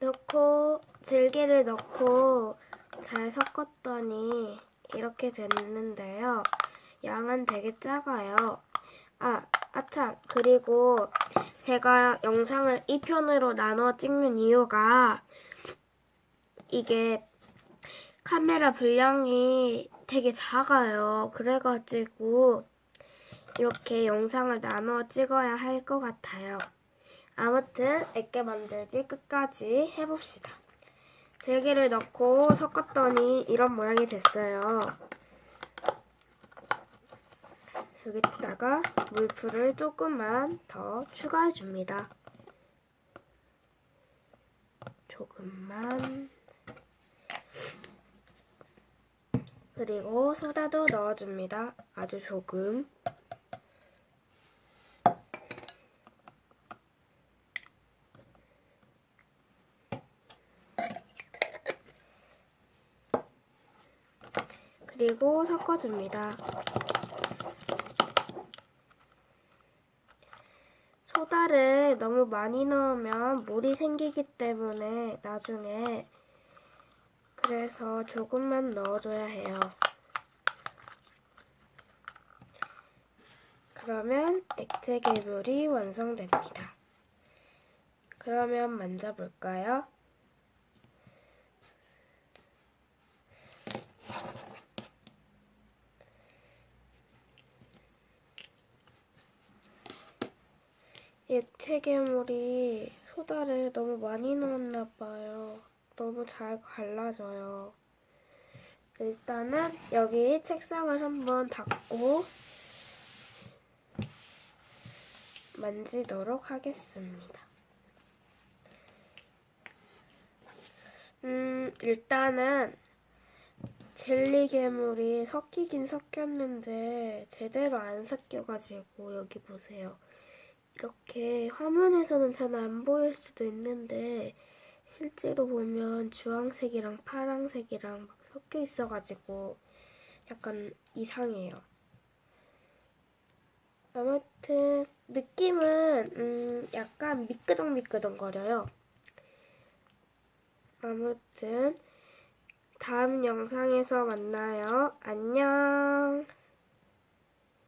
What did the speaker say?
넣고 질기를 넣고 잘 섞었더니 이렇게 됐는데요. 양은 되게 작아요. 아, 아참. 그리고 제가 영상을 2편으로 나눠 찍는 이유가 이게 카메라 분량이 되게 작아요. 그래가지고 이렇게 영상을 나눠 찍어야 할 것 같아요. 아무튼 액게 만들기 끝까지 해봅시다. 질기를 넣고 섞었더니 이런 모양이 됐어요. 여기다가 물풀을 조금만 더 추가해 줍니다. 조금만. 그리고 소다도 넣어줍니다. 아주 조금. 그리고 섞어줍니다. 소다를 너무 많이 넣으면 물이 생기기 때문에 나중에 그래서 조금만 넣어줘야 해요. 그러면 액체 괴물이 완성됩니다. 그러면 만져볼까요? 액체 괴물이 소다를 너무 많이 넣었나 봐요. 너무 잘 갈라져요. 일단은 여기 책상을 한번 닦고 만지도록 하겠습니다. 음, 일단은 젤리 괴물이 섞이긴 섞였는데 제대로 안 섞여가지고 여기 보세요. 이렇게 화면에서는 잘 안 보일 수도 있는데 실제로 보면 주황색이랑 파랑색이랑 막 섞여 있어가지고 약간 이상해요. 아무튼 느낌은 음 약간 미끄덩미끄덩거려요. 아무튼 다음 영상에서 만나요. 안녕.